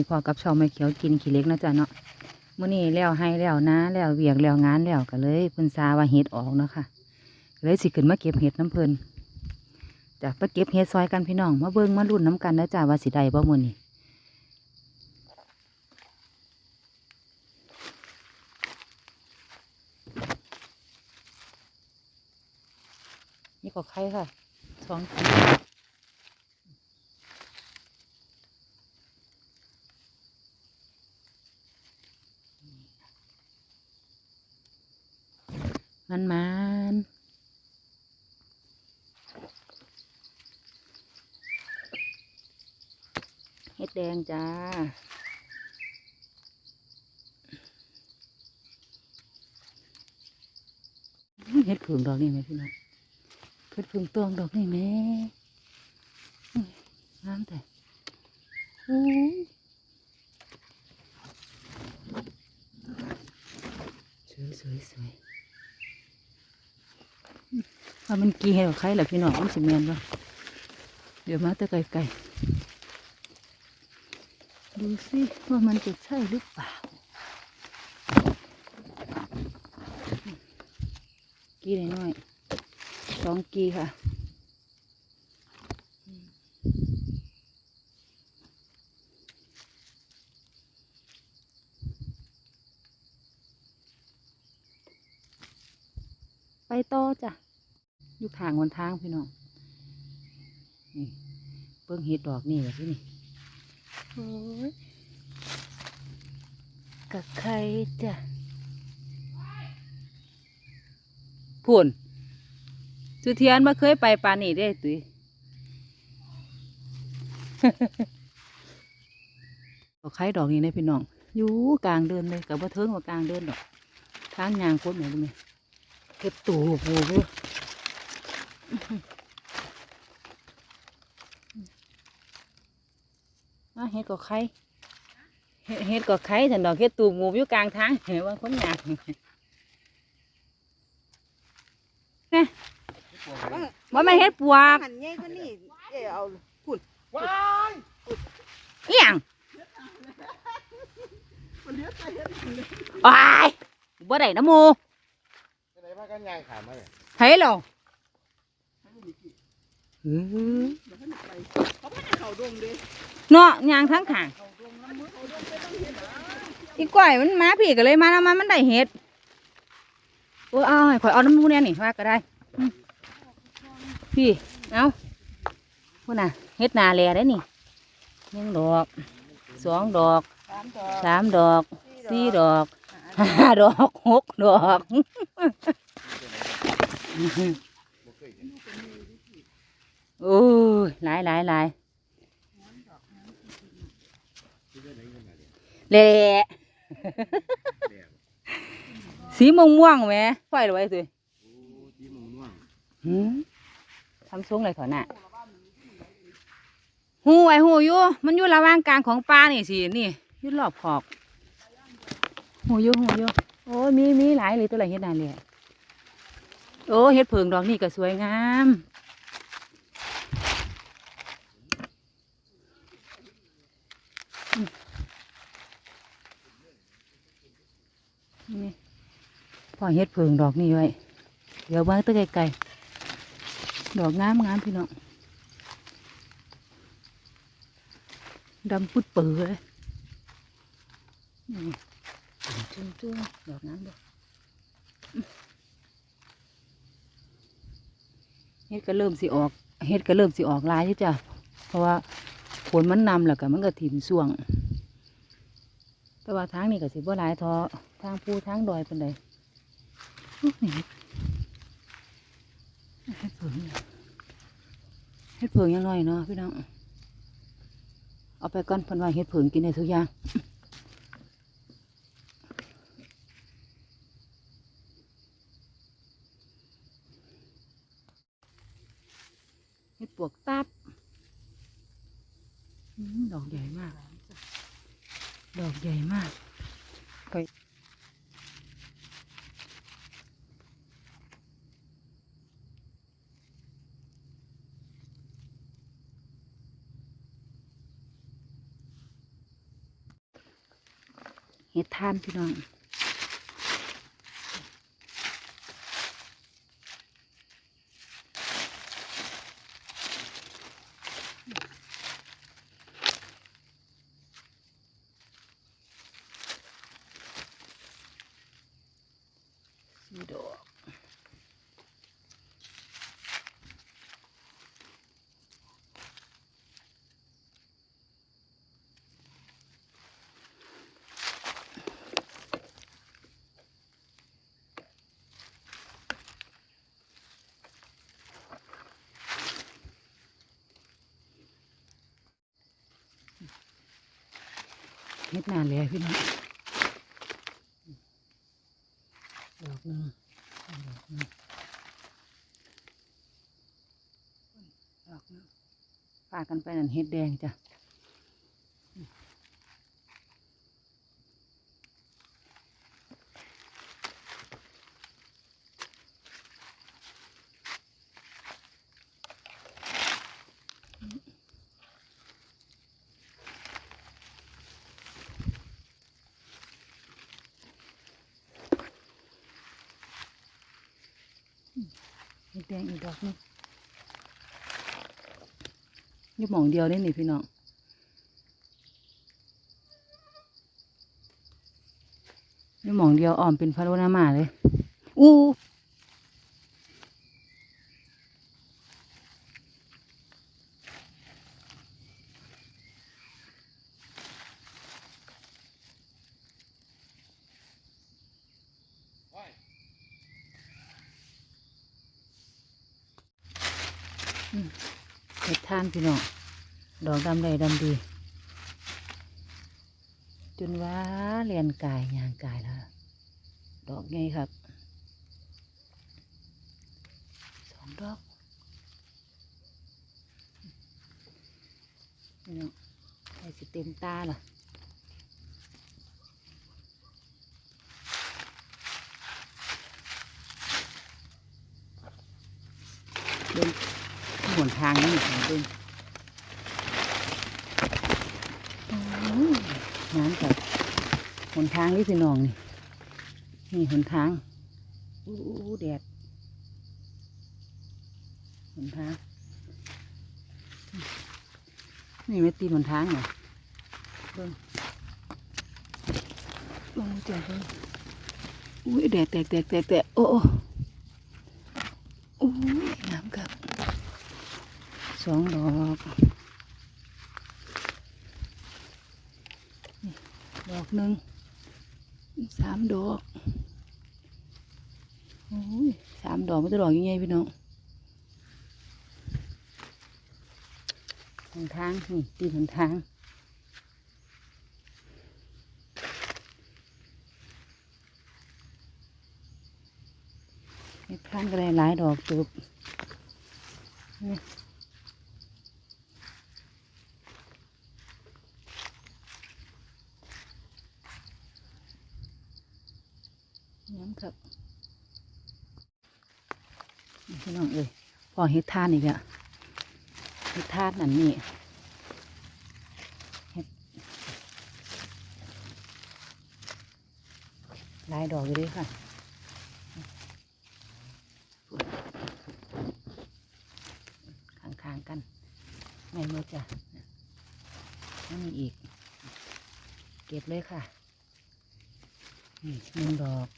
นี้พอกับชาวไม่เขียวกินขี้เล็กนะจ๊ะเนาะมื้อนี้แล้วให้แล้วนะแล้วเวียกแล้วงานแล้วก็เลยเพิ่นซาว่าเฮ็ดออกเนาะค่ะเลยสิขึ้นมาเก็บเห็ดน้ำเพิ่นจ้ะไปเก็บเห็ดซอยกันพี่น้องมาเบิ่งมาลุ้นน้ำกันนะจ๊ะว่าสิได้บ่มื้อนี้นี่ก็ไข่ค่ะสองขีด มันมันเฮ็ดแดงจ้าเฮ็ดผึ่งดอกนี่ไหมพี่น้องเฮ็ดผึ่งตองดอกนี่แหม่อื้องามแต่โอ้สวยสวยสวย ว่ามันกี่ให้กับใครล่ะพี่น้องมันสิแมนบ่เดี๋ยวมาแต่ไกลๆดูสิว่ามันจะใช่หรือเปล่ากี่น้อยๆสองกี่ค่ะ ต่อจ้ะอยู่ทางวันทางพี่น้องนี่เปิ้งเห็ดดอกนี่แหละพี่นี่โอ้ยกับใครจ้ะพูนสุเทียนมาเคยไปปานนี่ได้ตุยดอกไข่ดอกนี้นะพี่น้องอยู่กลางเดินเลยกับว่าเทิงกว่ากลางเดินดอกทางยางโคตรไหนรู้ไหมเก็บตูปูเว้ยอะเฮ็ดก็ไข่เฮ็ดเฮ็ดก็ไข่ฉันดอกเฮ็ดตูบงูอยู่กลางทางเห็นว่าคนยากนะว่าไม่นเฮ็ดปวกหันใหญ่กว่านี้เอ้ยเอาว้ายเอี พากันยายขายมาเนี่ยเฮ้ยเหรอเดี๋ยวเขาหนักไปเขาไม่ได้เข้าดงเด้เนาะยางทั้งขางอีก้อยมันมาพี่ก็เลยมาแล้วมามันได้เห็ดโอ้ยเอาให้ข่อยเอาน้ำมูเนี่ยนี่ว่าก็ได้อืมพี่เอาพูดน่ะเฮ็ดนาแลได้นี่หนึ่งดอกสองดอกสามดอกสามดอกสี่ดอกห้าดอกหกดอกบ่เคยเห็น โอ้ยหลายหลายหลายที่ได้ไหนเงินมาเนี่ยเละแดงสีม่วงม่วงๆไหมไฟเลยไว้สิโอ้ที่มึงม่วงหืมทำซุ้งอะไรถอนน่ะหูไอหูอยู่มันอยู่ระหว่างกลางของปลานี่สินี่อยุ่รอบขอบหูอยู่หูอยู่โอ้ยมีมีหลายเลยตัวอะไรเฮ็ดนานเลย โอ้เฮ็ดเพิงดอกนี่ก็สวยงามนี่พอเฮ็ดเพิงดอกนี่ไว้ เดี๋ยววางตัวไกลๆดอกงามงามพี่น้องดำปุดเปื่อยนี่จุ้งๆดอกงามด้ออื้อ เฮ็ดก็เริ่มสิออกเฮ็ดก็เริ่มสิออกลายอยู่จ้ะเพราะว่าฝนมันนำแล้วก็มันก็ถิ่มส่วง แต่ว่าทางนี้ก็สิบ่หลายทอทางภูทางดอยเป็นใดอุ๊ยนี่เฮ็ดเผิงเนี่ยเฮ็ดเผิงยังน้อยเนาะพี่น้อง เอาไปก่อนเพันว่าเฮ็ดเผิงกินได้ทุกอย่าง เฮ็ดปวกตับอืมดอกใหญ่มาก ดอกใหญ่มากไปเห็ดทานพี่น้อง เฮ็ดนานเลยพี่น้องดอกหนึ่งดอกหนึ่งดอกนึงปากันไปนั่นเฮ็ดแดงจ้ะ แดงอีกดอกนึงยี่หมองเดียวได้นี่พี่น้องยี่หมองเดียวอ่อมเป็นพาโรนามาเลยอู้ เห็ดท่านพี่น้องดอกดำใดดำดี จนว่าเรียนกายยางกายแล้วดอกไงครับสองดอกนี่เนาะใส่สิเต็มตาล่ะเดินห นทางนี่ค่ะเดินน้ำกับหนทางนี่พี่น้องนี่ นี่หนทาง อู้อู้แดดหนทาง นี่ไม่ตีหนทางเหรอเบิ่งเบิ่งเจ้าเบิ่งอุ้ยแดดแตกแตกแตกแตกโอ้ยน้ำกับ สองดอกดอกหนึ่งสามดอกโอ้ยสามดอกมันจะดอกยังไงพี่น้องหนทางนี่ตีหนทางเห็ดพานก็ได้หลายดอกตุบนี่น้ำ ครับนี่พี่น้องเอ้ยพอเฮ็ดทานอีกอะเฮ็ดทานนั่นนี่เฮ็ดลายดอกอยู่เด้วยค่ะข้างๆกันแม่นบ่จ้ะนั่นมีอีก เก็บเลยค่ะนี่หนึ่งดอก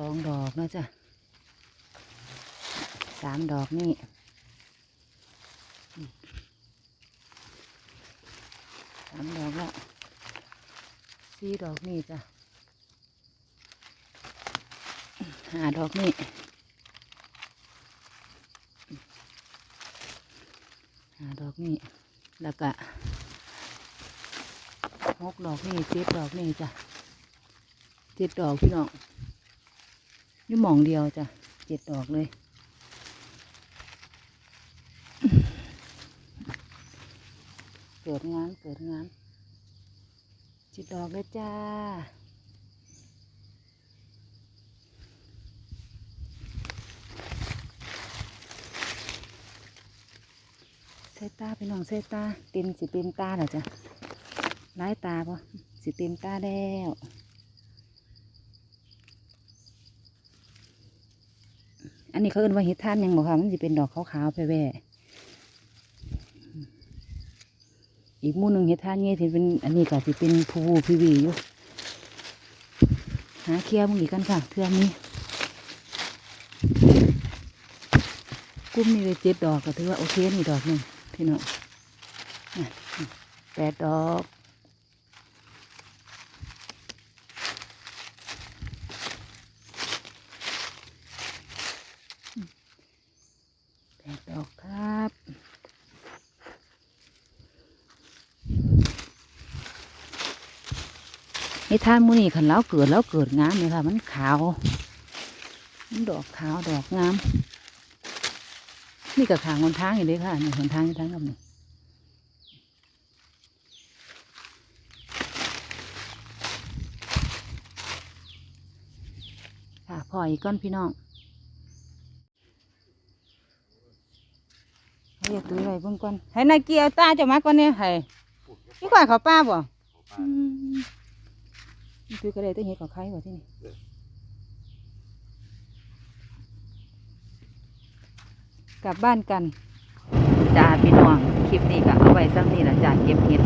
สองดอกนะจ้ะสามดอกนี่สามดอกแล้วสี่ดอกนี่จ้ะห้าดอกนี่ห้าดอกนี่แล้วก็หกดอกนี่เจ็ดดอกนี่จ้ะเจ็ดดอกพี่น้อง นี่หมองเดียวจ้ะเจ็ดดอกเลย เกิดงานเกิดงานจิดดอกเลยจ้าใส่ตาพี่น้องใส่ตาเต็มสิเป็นตาเหรอจ้ะร้ายตาปะสิเต็มตาแล้ว อันนี้เขาเอิ้นว่าเห็ดท่านยังบอกค่ะ มันจะเป็นดอกขาวๆแผ่ๆอีกมู่หนึ่งเห็ดท่านเงี้ยที่เป็น อันนี้ก็สิเป็นภูพีวีอยู่ หาเคลียร์มึงอีกกันค่ะเทือนี้กุ้มนี่เลยเจ็ดดอกก็ถือว่าโอเคนี่ดอกหนึ่งพี่น้องแปดดอก แปดดอกครับไอ้ท่านมูนี่ขันแล้วเกิดแล้วเกิดงามเลยค่ะ มันขาว มันดอกขาวดอกงาม นี่กับขางหนทางอยู่เลยค่ะนี่หนทางอยู่ทางกับนี่ค่ะพ่ออีกก้อนพี่น้องเรียกตัวอะไรเบิ่งก่อนให้นายเกียวตาจะมาก่อนเนี่ยให้นี่ก่อนเขาป้าบ่ พี่กระเดตัวเห็ดกับใครบ่ที่นี่กลับบ้านกันจ้าพี่น้องคลิปนี้ก็เอาไว้สักนี่ละจ้าเก็บเห็ด